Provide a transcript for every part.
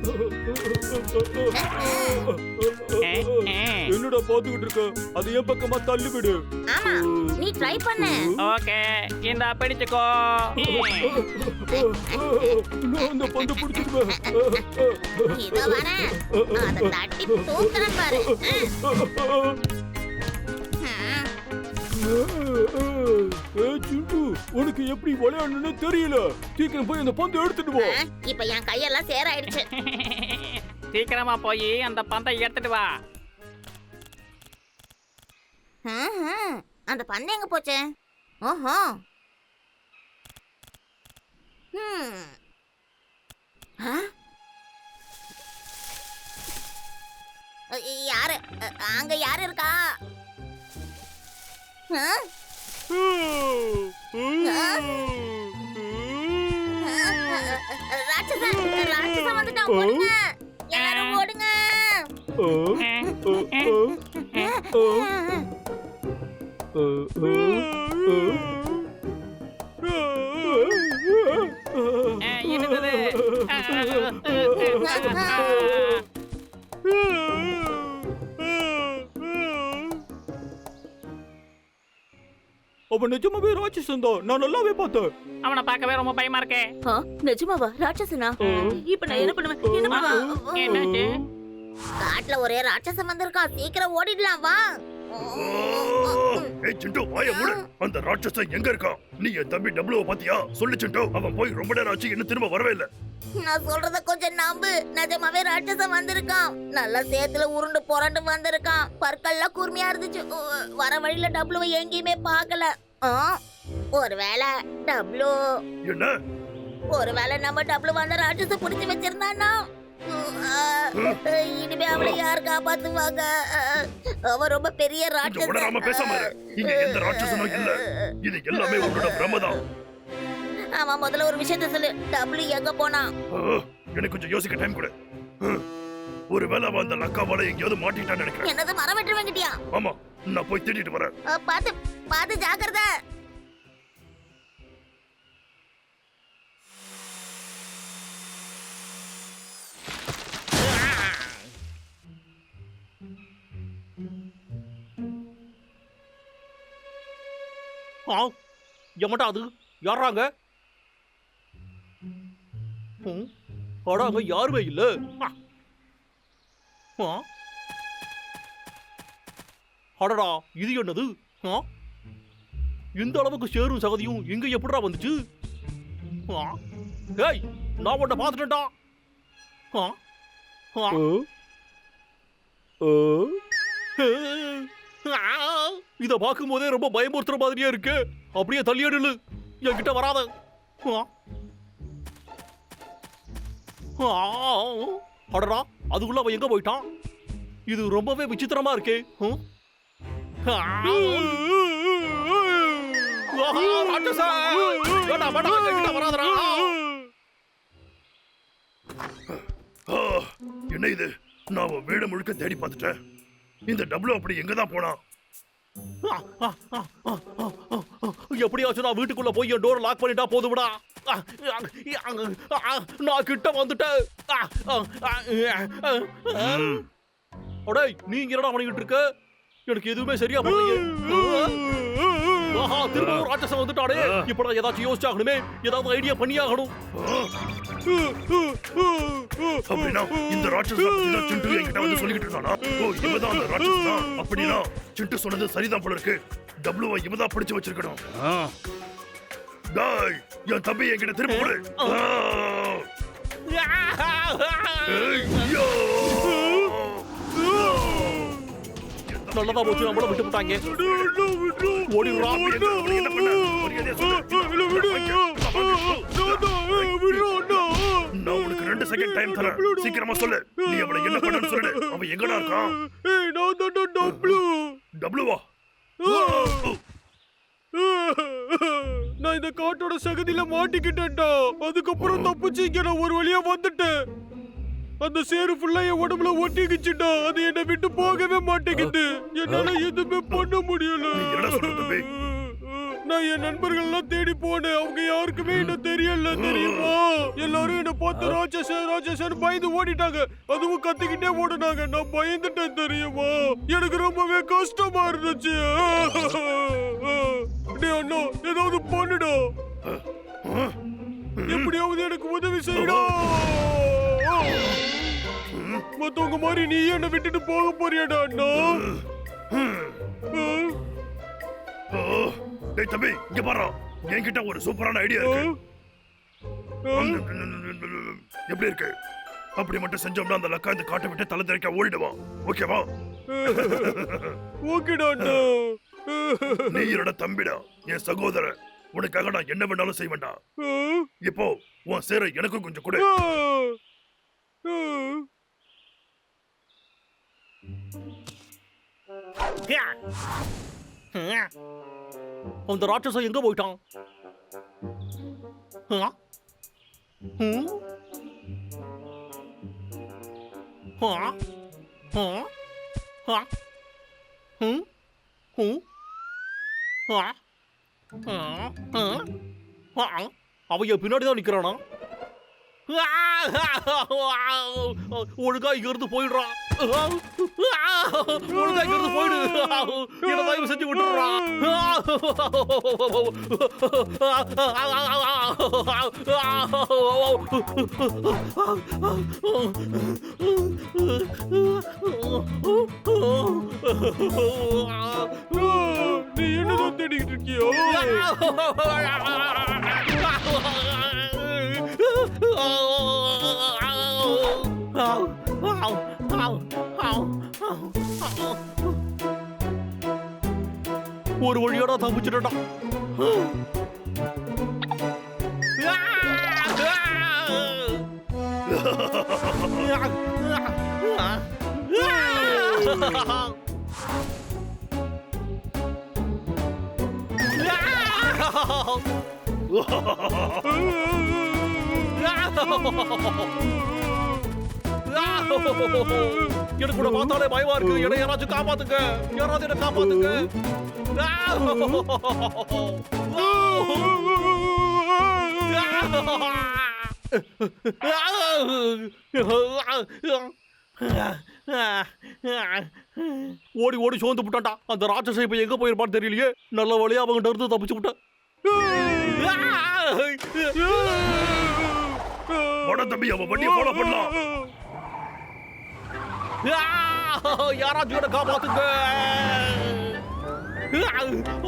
என்னடா பாத்துக்கிட்டு இருக்க? அது என் பக்கமா தள்ளி விடு ஆமா நீ ட்ரை பண்ணு. ஓகே இந்த பிடிச்சுக்கோ. நான் அந்த பந்தை பிடிச்சிடுவேன் இதோ வரேன். அத தட்டி தூக்குறேன் பாரு. ஏ சிண்டு உனக்கு எப்படி விளையாடணும்னு தெரியல. சீக்கிரம் போய் அந்த பந்தை எடுத்துட்டு போ. இப்ப என் கையெல்லாம் சேராயிடுச்சு. சீக்கிரமா போய் அந்த பந்தை எடுத்துட்டு வா. அந்த பந்து எங்க போச்சு? ஓஹோ. யாரு? அங்க யாரு இருக்கா? ஆ? ராட்சசன் ராட்சசன் வந்துட்டான். ஓடுங்க. எல்லாரும் ஓடுங்க. அவன் நிஜமாவே ராட்சசன் தான். நான் நல்லாவே பார்த்தேன். அவனை பார்க்கவே ரொம்ப பயமா இருக்கே. ஆ, நிஜமாவா? ராட்சசனா? இப்ப நான் என்ன பண்ணுவேன்? என்ன பண்ணுவேன்? என்னாச்சு காட்டுல ஒரே ராட்சசம் வந்திருக்கான் சீக்கிரம் ஓடிடலாம் வா. ஏய் சிண்டு வாய மூடு. அந்த ராட்சசன் எங்க இருக்கான்? நீ என் தம்பி டபுள்யூ பாத்தியா சொல்லு சிண்டு. அவன் போய் ரொம்ப நேரம் ஆச்சு இன்னும் திரும்ப வரவே இல்ல. நான் சொல்றத கொஞ்சம் நம்பு. நிஜமாவே ராட்சசம் வந்திருக்கான். நல்ல சேத்துல உருண்டு புரண்டு வந்திருக்கான். பற்கள்லாம் கூர்மையா இருந்துச்சு. உ, வர வழியில டப்ளுவை எங்கேயுமே பார்க்கல. ஆ, ஒருவேளை டப்ளு. என்ன? ஒருவேளை நம்ம டப்ளு வந்த ராட்சசம் புடிச்சு வச்சிருந்தானா? இனிமே அவளை யார் காப்பாத்துவாங்க? அவ ரொம்ப பெரிய கொஞ்சம் உணராம பேசாம. இங்க எந்த ராட்சசனும் இல்ல. இது எல்லாமே உன்னோட பிரமதான் ஆமா முதல்ல ஒரு விஷயத்த சொல்லு. டப்ளு எங்க போனா? எனக்கு கொஞ்சம் யோசிக்க டைம் கொடு. ஒருவேளை அவன் அந்த லக்காவால எங்கேயாவது மாட்டிட்டான்னு நினைக்கிறேன். என்னது மரம் வெட்டு வாங்கிட்டியா ஆமா. நான் போய் தேடிட்டு வரேன். பாத்து பாத்து ஜாக்கிரதை. எமட்டா அது? யாராங்க ம், அட அங்க யாருமே இல்ல. ஆ. அடடா இது என்னது? ஆ? இந்த அளவுக்கு சேரும் சகதியும் இங்க எப்படிடா வந்துச்சு. ஏய் நான் உன்னை பார்த்துட்டேன்டா. ஆ. இத பார்க்கும்போதே ரொம்ப பயமுறுத்துற மாதிரியா இருக்கு. அப்படியே தள்ளியடிலு என்கிட்ட வராத. அடடா அதுக்குள்ள அவன் எங்க போயிட்டான்? இது ரொம்பவே விசித்திரமா இருக்கே. என்ன இது நான் வீடு முழுக்க தேடி பார்த்துட்டேன் இந்த டபுள் அப்படி எங்க தான் ஆ. எப்படியாச்சும் நான் வீட்டுக்குள்ள போய் என் டோர் லாக் பண்ணிட்டா போதும்டா நான் கிட்ட வந்துட்டேன் ஆ, ஆ, ஆ, ஆ, ஆ. அடே நீ இங்க என்னடா பண்ணிக்கிட்டு இருக்க எனக்கு எதுவுமே சரியா ஆஹா திரும்பவும் ராட்சசம் வந்துட்டானே. இப்ப நான் ஏதாச்சும் யோசிச்சாகணுமே. ஏதாவது ஐடியா பண்ணியாகணும். அப்படின்னா இந்த ராட்சசன் சிண்டு என்கிட்ட வந்து சொல்லிக்கிட்டு இருந்தானா ஓ இவதான் அந்த ராட்சசனா? அப்படின்னா சிண்டு சொன்னது சரிதான் போல இருக்கு. டபுள்யூ இவதான் பிடிச்சு வச்சிருக்கணும். டாய் என் தம்பி என்கிட்ட திரும்ப கொடு. ஆ. நல்லதா போச்சு நம்மள விட்டு விட்டாங்க சொல்லு. நான் உனக்கு ரெண்டு செகண்ட் டைம் தரேன். சீக்கிரமா சொல்லு. நீ அவனை என்ன பண்ணு சொல்லு. அவன் எங்கடா இருக்கான் டபுள்யூவா நான் இந்த காட்டோட சகதியில மாட்டிக்கிட்டேன்டா. அதுக்கப்புறம் தப்பிச்சு இங்க நான் ஒரு வழியா வந்துட்டேன். அந்த சேரு ஃபுல்லா என் உடம்புல ஒட்டிக்கிச்சுடா. அது என்னை விட்டு போகவே மாட்டேங்குது. என்னால எதுவுமே பண்ண முடியல. சொல்ற தம்பி? நான் என் நண்பர்கள் எல்லாம் தேடி போனேன். அவங்க யாருக்குமே என்ன தெரியல தெரியுமா? எல்லாரும் என்ன பார்த்து ராட்சசன் ராட்சசன் பயந்து ஓடிட்டாங்க. அதுவும் கத்திக்கிட்டே ஓடுனாங்க. நான் பயந்துட்டேன் தெரியுமா? எனக்கு ரொம்பவே கஷ்டமா இருந்துச்சு. டேய் அண்ணா ஏதாவது பண்ணுடா. எப்படியாவது எனக்கு உதவி செய்யடா மத்தவங்க மாதிரி நீ என்ன விட்டுட்டு போக போறியாடா அண்ணா? டேய் தம்பி இங்க பாரு. என்கிட்ட ஒரு சூப்பரான ஐடியா இருக்கு. எப்படி இருக்கு? அப்படி மட்டும் செஞ்சோம்னா அந்த லக்கா இந்த காட்டை விட்டு தலை தெறிக்க ஓடிடுவான். ஓகேவா ஓகேடா அண்ணா. நீ என்னோட தம்பிடா என் சகோதரன். உனக்காக நான் என்ன வேணாலும் செய்வேன்டா. இப்போ உன் சேர எனக்கும் கொஞ்சம் கொடு. அந்த ராட்சசன் எங்க போயிட்டான் ஆ? ம்? அவன் பின்னாடி தான் நிக்கிறானா ஒழுங்கா இங்க இருந்து போயிடுறான் ஒழுங்கா இங்க இருந்து போயிடு. என்ன தயவு செஞ்சு விட்டுறான் நீ என்னதான் தேடிக்கிட்டு இருக்கியோ? 아우, 아우, 아우, 아우, 아우, 아우. 월월 열어 다 부지러라. 으아! எனக்கு கூட பார்த்தாலே பயமா இருக்கு. என்ன யாராச்சும் காப்பாத்துங்க. யாராவது என்ன காப்பாத்துங்க. ஓடி ஓடி சோர்ந்து விட்டான்டா அந்த ராட்சசை இப்ப எங்க போயிருப்பான்னு தெரியலையே. நல்ல வழியா அவங்கிட்ட இருந்து தப்பிச்சு விட்டேன் தம்பி அவன் வண்டியை ஃபாலோ பண்ணலாம். யாராச்சும் என்ன காப்பாத்துங்க.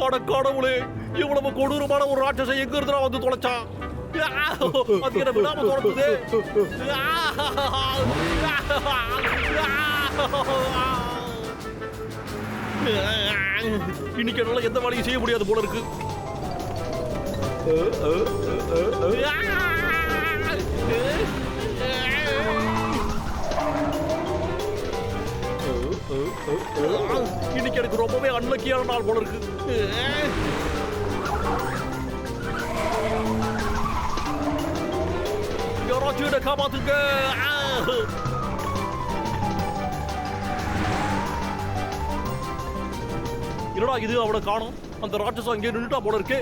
அட கடவுளே இவ்வளவு கொடூரமான ஒரு ராட்சசை எங்க இருந்தா வந்து தொலைச்சான்? அது என்ன விடாம துரத்துது இன்னைக்கு என்னால எந்த வேலையும் செய்ய முடியாது போல இருக்கு. இன்னைக்கு எனக்கு ரொம்பவே அன்லக்கியான நாள் போல இருக்கு. யாராச்சும் என்ன காப்பாத்துங்க. என்னடா இது அவனை காணும்? அந்த ராட்சசம் அங்கே நின்றுட்டா போல இருக்கு.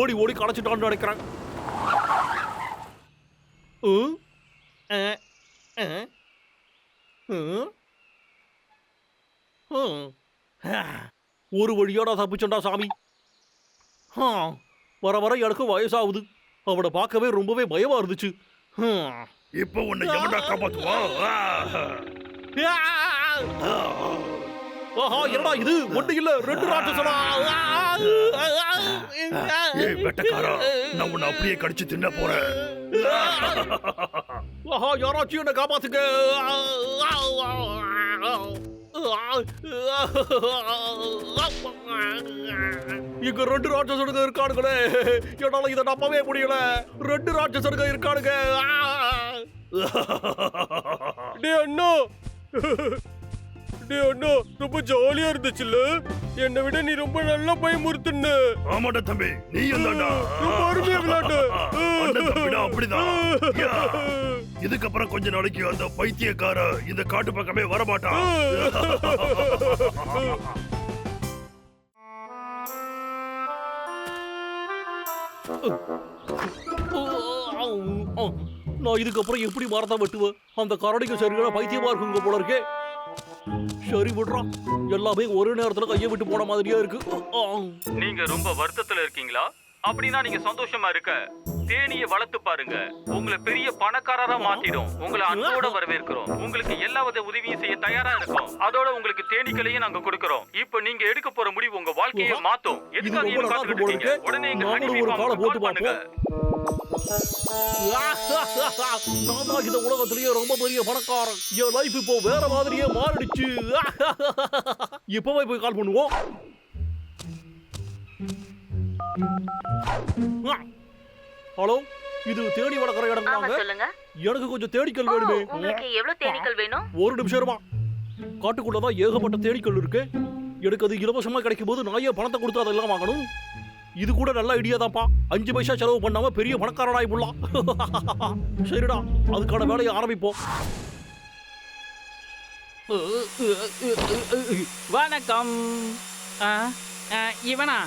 ஓடி ஓடி களைச்சிட்டான்னு நினைக்கிறேன். ம்? ஒரு வழியோட தப்பிச்சோண்டா சாமி. வர வர எனக்கு வயசாகுது அவனை பார்க்கவே ரொம்பவே பயமா இருந்துச்சு. ஹம். இப்போ உன்னை எவன்டா காப்பாத்துவான் ஆ. ஆஹா என்னடா இது? ஒண்ணு இல்ல ரெண்டு ராட்சசனா? ஏய் வெட்டக்காரா நான் உன்னை அப்படியே கடிச்சு தின்ன போறேன். ஆஹா யாராச்சும் என்ன காப்பாத்துங்க இங்க ரெண்டு ராட்சசனுங்க இருக்கானுங்களே. என்னால இதை நம்பவே முடியல. ரெண்டு ராட்சசனுங்க இருக்கானுங்க. டே அண்ணா. ஏ அண்ணா ரொம்ப ஜாலியா இருந்துச்சுல்ல? என்னை விட நீ ரொம்ப நல்லா பயமுறுத்துன்னு ஆமாடா தம்பி நீ தான்டா ரொம்ப அருமையா விளையாட்டு. அண்ணன் அப்படிதான். இதுக்கப்புறம் கொஞ்ச நாளைக்கு அந்த பைத்தியக்கார இந்த காட்டு பக்கமே வரமாட்டான். நான் இதுக்கப்புறம் எப்படி மரத்தை வெட்டுவேன்? அந்த கரடிக்கு சரியான பைத்தியமா இருக்குங்க போல இருக்கே. சரி விடுறான் எல்லாமே ஒரே நேரத்துல கையை விட்டு போன மாதிரியா இருக்கு. நீங்க ரொம்ப வருத்தத்துல இருக்கீங்களா? அப்படின்னா நீங்க சந்தோஷமா இருக்க. தேனியை வளர்த்து பாருங்க. உங்களை பெரிய பணக்காரரா மாத்திடும். உங்களை அன்போட வரவேற்கிறோம். உங்களுக்கு எல்லா வித உதவியும் செய்ய தயாரா இருக்கோம். அதோட உங்களுக்கு தேனீக்களையும் நாங்க கொடுக்கறோம். இப்போ நீங்க எடுக்க போற முடிவு உங்க வாழ்க்கையை மாத்தும். எதுக்காக. உடனே எங்க போட்டு பண்ணுங்க. நான் தான் இந்த உலகத்திலேயே ரொம்ப பெரிய பணக்காரன். என் லைஃப் இப்போ வேற மாதிரியே மாறிடுச்சு. இப்பவே போய் கால் பண்ணுவோம். ஹலோ இது தேடி வளர்க்குற இடம் சொல்லுங்க. எனக்கு கொஞ்சம் தேடிக்கல் வேணுமே. உங்களுக்கு எவ்வளவு தேனீக்கள் வேணும்? ஒரு நிமிஷம் இருமா காட்டுக்குள்ளதான் ஏகப்பட்ட தேனீக்கள் இருக்கு. எனக்கு அது இலவசமா கிடைக்கும் போது நான் ஏன் பணத்தை கொடுத்து அதெல்லாம் வாங்கணும்? இது கூட நல்ல ஐடியா தான்ப்பா. அஞ்சு பைசா செலவு பண்ணாம பெரிய பணக்காரனாய் போடலாம். சரிடா அதுக்கான வேலையை ஆரம்பிப்போம். வணக்கம். இவனா?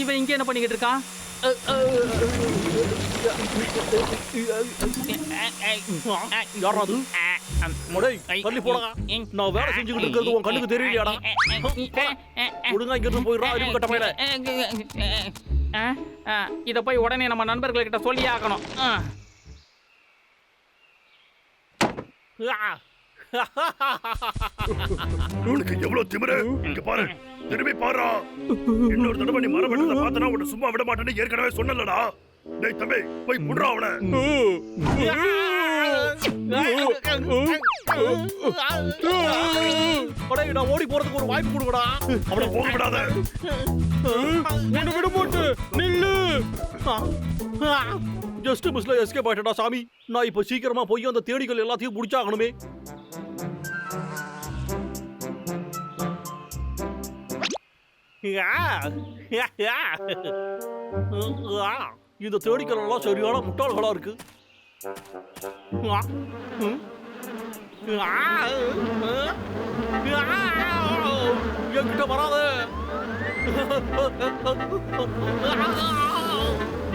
இவன் இங்க என்ன பண்ணிக்கிட்டு இருக்கான்? யாரா தள்ளி போடா. நான் வேலை செஞ்சுக்கிட்டு இருக்கிறது உன் கண்ணுக்கு தெரியலையாடா? ஒழுங்கா இங்கிருந்து போயிடுறா அறிவு கட்ட ஆ, இத போய் உடனே நம்ம நண்பர்கள்கிட்ட சொல்லி ஆகணும் ஆ. உனக்கு எவ்வளவு திமிரு இங்க பாரு திரும்பி பாரு இன்னொரு தடவை நீ மரம் வெட்டத பார்த்தனா உன்னை சும்மா விட மாட்டேன்னு ஏற்கனவே சொன்னலடா டேய் தம்பி போய் புடுறா அவனை நான் ஓடி போறதுக்கு ஒரு வாய்ப்பு கொடுக்கடா அவனை போக விடாத உன்னை விட மாட்டேன் நில்லு. ஜஸ்ட் மிஸ்ல எஸ்கேப் ஆயிட்டடா சாமி. நான் இப்ப சீக்கிரமா போய் அந்த தேடிகள் எல்லாத்தையும் முடிச்சாகணுமே. இந்த தேடிகள் எல்லாம் சரியான முட்டாள்களா இருக்கு. என்கிட்ட வராத.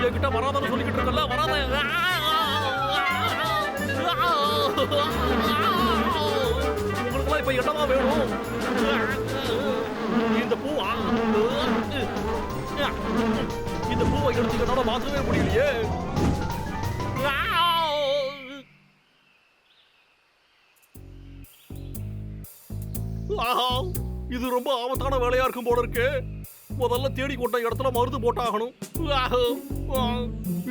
என்கிட்ட வராதன்னு சொல்லிக்கிட்டு இருக்கல வராத. உங்களுக்குலாம் இப்ப என்னவா வேணும்? இந்த பூவா? இந்த பூவை எடுத்துக்கிட்டோட மாற்றவே முடியலையே. ரொம்ப ஆபத்தான வேலையா இருக்கும் போல இருக்கு. முதல்ல தேடி கொண்ட இடத்துல மருந்து போட்டாகணும்.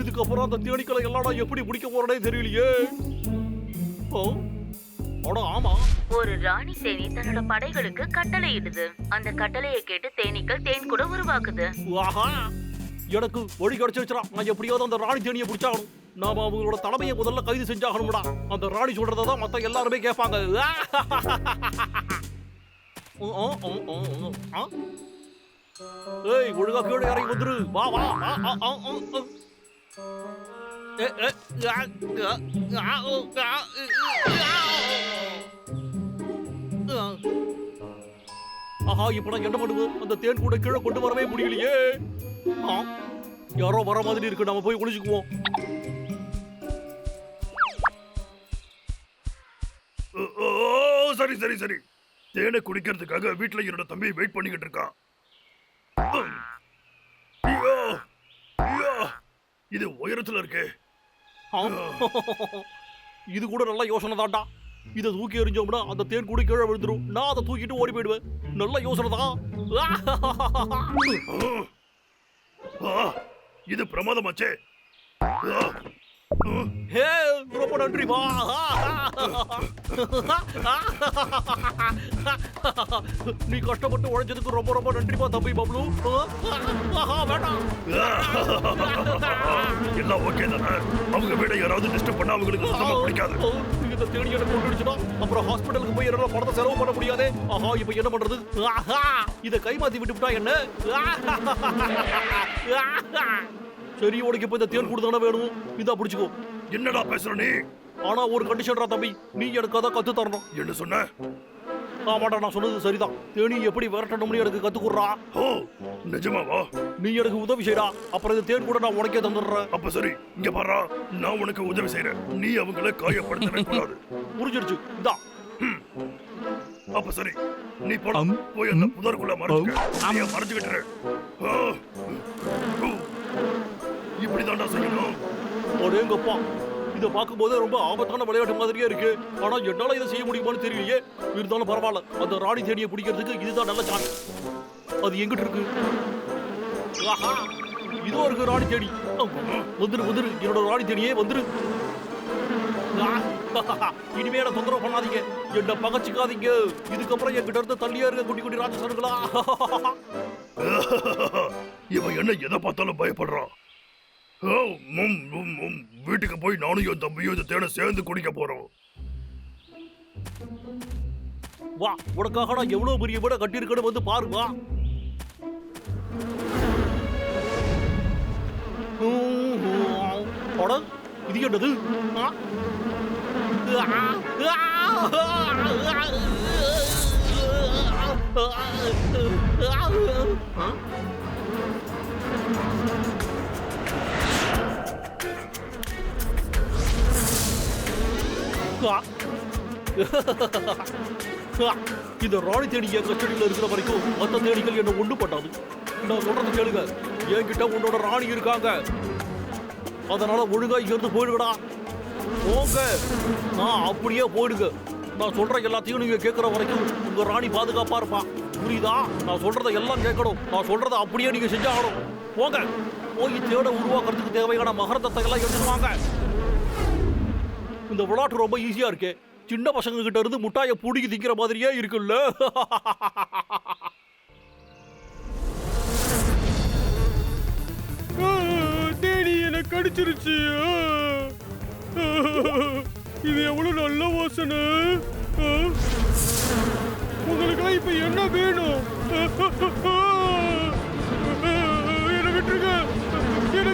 இதுக்கப்புறம் அந்த தேனீக்களை எல்லாம் நான் எப்படி பிடிக்க போறேனே தெரியலையே. அட ஆமா. ஒரு ராணி தேனி தன்னோட படைகளுக்கு கட்டளையிடுது. அந்த கட்டளையை கேட்டு தேனீக்கள் தேன் கூட உருவாக்குது. ஆஹா. எனக்கு வழி கிடைச்சிருச்சுடா நான் எப்படியாவது அந்த ராணி தேனியை பிடிச்சாகணும். நாம அவங்களோட தலைமையை முதல்ல கைது செஞ்சாகணும்டா. அந்த ராணி சொல்றதை தான் மத்த எல்லாருமே கேட்பாங்க. உ, உ, உ, உ, ஆ? ஏய் ஒழுங்கா கீழே இறங்கி வந்துரு வா வா ஆ, ஆ, ஆ, ஆ, ஆ. ஏ, ஏ, ஆ, ஆ, ஓ, ஆ, ஆஹா இப்ப நான் என்ன பண்ணுவோம் அந்த தேன் கூட கீழே கொண்டு வரவே முடியலையே. ஆ, யாரோ வர மாதிரி இருக்கு நம்ம போய் குளிச்சுக்குவோம். ஓ, சரி சரி சரி. தேனை குடிக்கிறதுக்காக வீட்டுல என்னோட தம்பி வெயிட் பண்ணிக்கிட்டு இருக்கான். ஐயோ ஐயோ. இது உயரத்துல இருக்கு. இது கூட நல்ல யோசனை தான்டா. இதை தூக்கி எறிஞ்சோம்னா அந்த தேன் கூட கீழே விழுந்துரும். நான் அதை தூக்கிட்டு ஓடி போயிடுவேன். நல்ல யோசனை தான். இது பிரமாதமாச்சே. ரொம்ப நன்றி வா. நீ கஷ்டப்பட்டு உழைச்சதுக்கு ரொம்ப ரொம்ப நன்றிப்பா தம்பி பப்ளு. வேண்டாம். எல்லாம் ஓகே தானே? அவங்க வீட யாராவது டிஸ்டர்ப் பண்ணா அவங்களுக்கு சுத்தமா பிடிக்காது. இந்த தேடி எனக்கு கொண்டுடுச்சுனா அப்புறம் ஹாஸ்பிட்டலுக்கு போய் என்னால பணத்தை செலவு பண்ண முடியாதே. ஆஹா இப்போ என்ன பண்றது? ஆஹா இதை கைமாத்தி விட்டுவிட்டா என்ன? சரி உனக்கு இப்ப இந்த தேன் கொடுத்தானே வேணும். இதா பிடிச்சுக்கோ. என்னடா பேசுற நீ? ஆனா ஒரு கண்டிஷன்டா தம்பி நீ எனக்கு அதான் கத்து தரணும். என்ன சொன்ன? ஆமாடா நான் சொன்னது சரிதான். தேனி எப்படி விரட்டணும்னு எனக்கு கத்துக்குறா ஓ நிஜமாவா நீ எனக்கு உதவி செய்டா. அப்புறம் இந்த தேன் கூட நான் உனக்கே தந்துடுறேன். அப்ப சரி இங்க பாரா நான் உனக்கு உதவி செய்யறேன் நீ அவங்கள காயப்படுத்தவே கூடாது புரிஞ்சிருச்சு இந்தா. அப்ப சரி நீ போட போய் அந்த புதருக்குள்ள மறைச்சுக்க. நீ மறைச்சுக்கிட்டு இப்படிதான்டா செய்யணும். அடேங்கப்பா இதை பார்க்கும்போது ரொம்ப ஆபத்தான விளையாட்டு மாதிரியே இருக்கு. ஆனா என்னால இதை செய்ய முடியுமான்னு தெரியலையே. இருந்தாலும் பரவாயில்ல. அந்த ராணி தேடியை பிடிக்கிறதுக்கு இதுதான் நல்ல சான்ஸ் அது எங்கிட்டு இருக்கு? ஆஹா, இதோ இருக்கு ராணி தேடி வந்துரு வந்துரு. என்னோட ராணி தேடியே வந்துரு. இனிமே என்ன தொந்தரவு பண்ணாதீங்க. என்ன பகச்சிக்காதீங்க. இதுக்கப்புறம் என்கிட்ட இருந்து தள்ளியே இருக்க குட்டி குட்டி ராட்சசனுங்களா இவன் என்ன எதை பார்த்தாலும் பயப்படுறான்? வீட்டுக்கு போய் நானும் என் தம்பியும் இந்த தேனை சேர்ந்து குடிக்க போறோம் வா உனக்காக நான் எவ்வளவு பெரிய வீட கட்டியிருக்கேன்னு வந்து பாரு வா அட, இது என்னது ஆ? இந்த ராணி தேடி என் கஸ்டடியில் இருக்கிற வரைக்கும் மற்ற தேடிகள் என்ன ஒன்று பண்ணாது நான் சொல்றது கேளுங்க என்கிட்ட உன்னோட ராணி இருக்காங்க அதனால ஒழுங்கா இங்கிருந்து போயிடுங்கடா போங்க நான் அப்படியே போயிடுங்க நான் சொல்ற எல்லாத்தையும் நீங்க கேட்கிற வரைக்கும் உங்க ராணி பாதுகாப்பா இருப்பா புரியுதா நான் சொல்றதை எல்லாம் கேட்கணும் நான் சொல்றதை அப்படியே நீங்க செஞ்சாகணும் போங்க போய் தேட உருவாக்குறதுக்கு தேவையான மகரத்தத்தை எல்லாம் எடுத்துருவாங்க இந்த விளையாட்டு ரொம்ப ஈஸியாக இருக்கு. சின்ன பசங்க கிட்ட இருந்து முட்டாயை புடிக்கி திங்கிற மாதிரியே இருக்குல்ல? தேனி என்னை கடிச்சிருச்சு. இது எவ்வளவு நல்ல வாசனை உங்களுக்கு இப்ப என்ன வேணும்? என்ன என்னை விட்டுருங்க.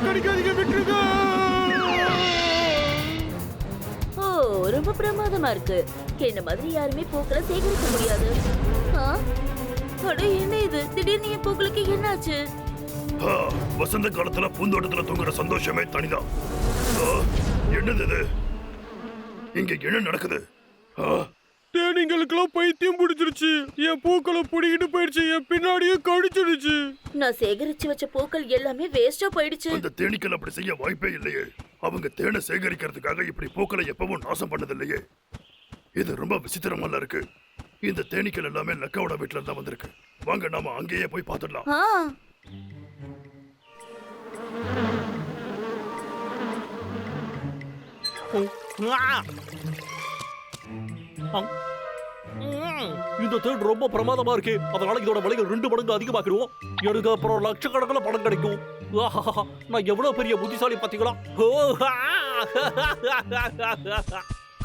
கடிக்காதீங்க விட்டுருங்க. ரொம்ப பிரமாதமா இருக்கு. என்ன மாதிரி யாருமே பூக்களை சேகரிக்க முடியாது. ஆ? அட என்ன இது? திடீர்னு என் பூக்களுக்கு என்னாச்சு? ஆ, வசந்த காலத்துல பூந்தோட்டத்துல தூங்குற சந்தோஷமே தனிதான். ஆ, என்னது இது? இங்க என்ன நடக்குது? ஆ, தேனிங்களுக்கெல்லாம் பைத்தியம் பிடிச்சிருச்சு. என் பூக்களை பிடிக்கிட்டு போயிடுச்சு. என் பின்னாடியே கடிச்சிடுச்சு. நான் சேகரிச்சு வச்ச பூக்கள் எல்லாமே வேஸ்டா போயிடுச்சு. அந்த தேனீக்கள் அப்படி செய்ய வாய்ப்பே இல்லையே. அவங்க தேனை சேகரிக்கிறதுக்காக இப்படி பூக்களை எப்பவும் நாசம் பண்ணதில்லையே இது ரொம்ப விசித்திரமா இருக்கு இந்த தேனீக்கள் எல்லாமே லக்காவோட வீட்டுல இருந்தா வந்திருக்கு வாங்க நாம அங்கேயே போய் பார்த்துடலாம். ம். இந்த தேடு ரொம்ப பிரமாதமா இருக்கு. அதனால இதோட விலைகள் ரெண்டு மடங்கு அதிகமாக்கிடுவோம். எனக்கு அப்புறம் லட்சக்கணக்கில் பணம் கிடைக்கும். நான் எவ்வளவு பெரிய புத்திசாலி பாத்தீங்களா.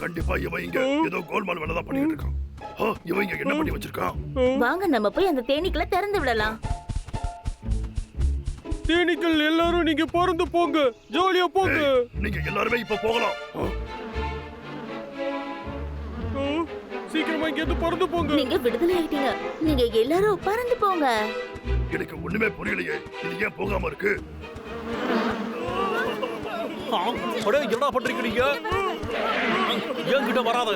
கண்டிப்பா இவன் இங்க ஏதோ கோல்மால் வேலை தான் பண்ணிட்டு இருக்கான். இவன் இங்க என்ன பண்ணி வச்சிருக்கான்? வாங்க நம்ம போய் அந்த தேனீக்களை திறந்து விடலாம். தேனீக்கள் எல்லாரும் நீங்க பறந்து போங்க. ஜாலியா போங்க. நீங்க எல்லாருமே இப்ப போகலாம். சீக்கிரமா இங்க இருந்து பறந்து போங்க. நீங்க விடுதலை ஆயிட்டீங்க. நீங்க எல்லாரும் பறந்து போங்க. எனக்கு ஒண்ணுமே புரியலையே. இது ஏன் போகாம இருக்கு? அடே என்னடா பண்றீங்க நீங்க? என்கிட்ட வராத.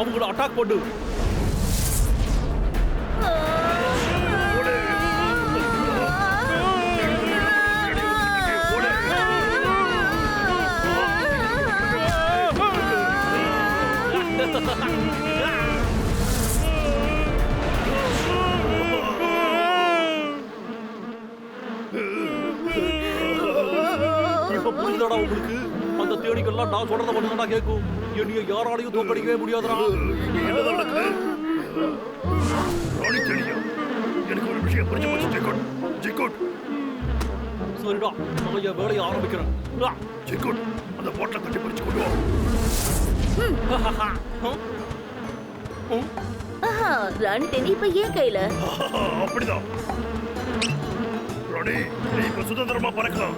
அவங்கள அட்டாக் பண்ணு. இப்ப புரியுதாடா உங்களுக்கு. அந்த தேடிக்கெல்லாம் நான் சொல்றத மட்டும்தான் கேட்கும். என்னைய யாராலையும் தோக்கடிக்கவே முடியாதுடா. ராணி தேனியா எனக்கு ஒரு விஷயம் புரிஞ்சு போச்சு ஜெய்கோட் ஜெய்கோட் சரிடா நான் என் வேலையை ஆரம்பிக்கிறேன். ஆ. ஜெய்கோட் அந்த போட்டை கட்டி பிடிச்சு கொண்டு வா. ராணி தேனி இப்ப ஏன் கையில அப்படிதான். ராணி நீ இப்ப சுதந்திரமா பறக்கலாம்.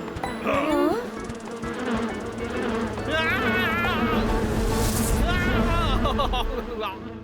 好冷